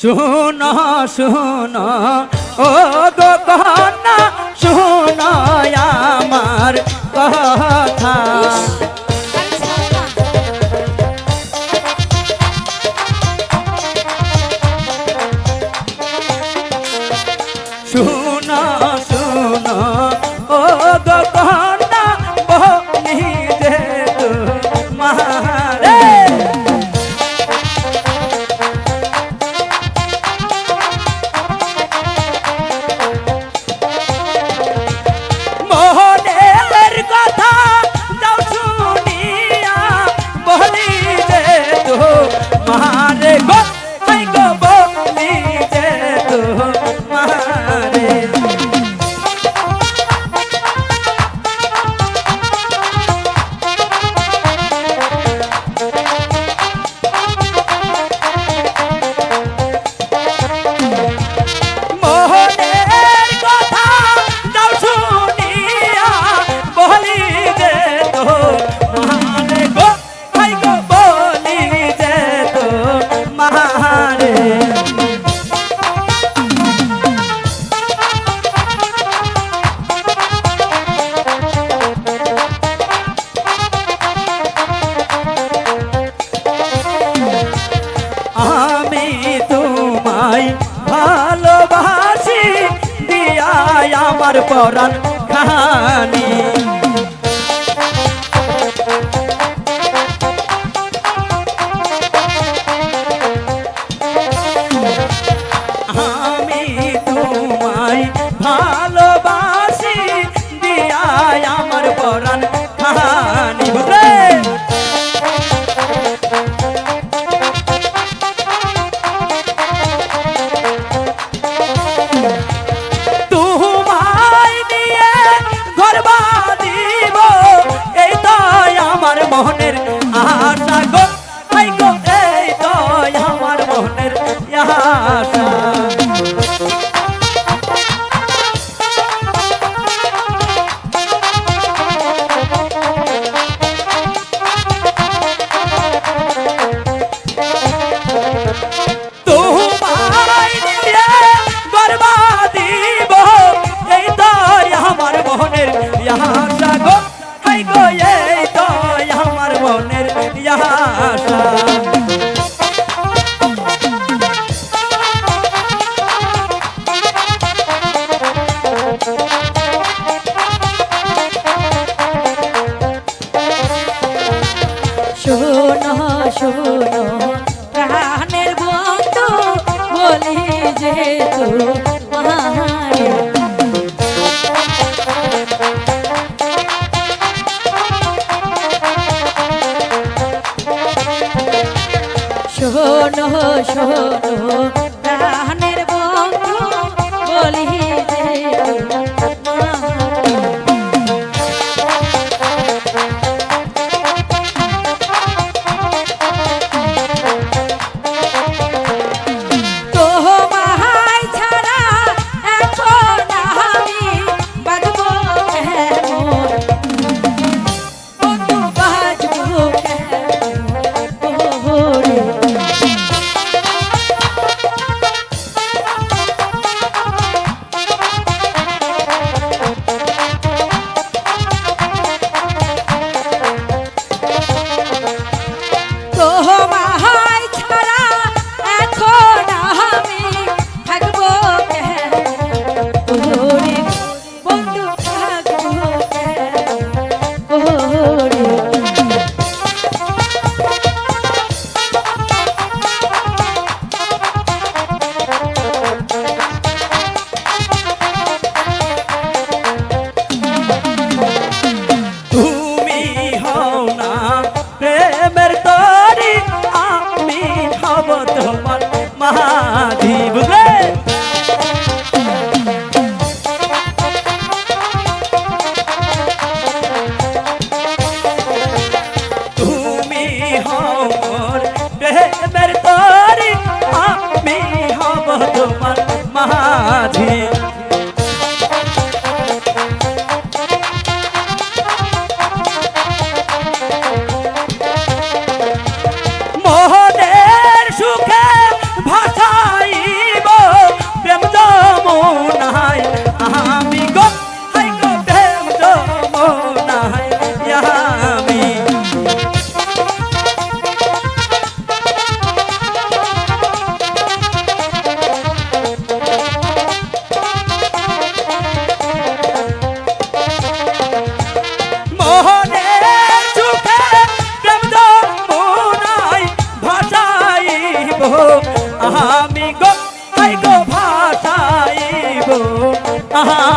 শোনা শোনা ও গো কহানা শোনা আমার কথা। আমার পরাণ খানি শোনো শোনো প্রাণে 哈 哈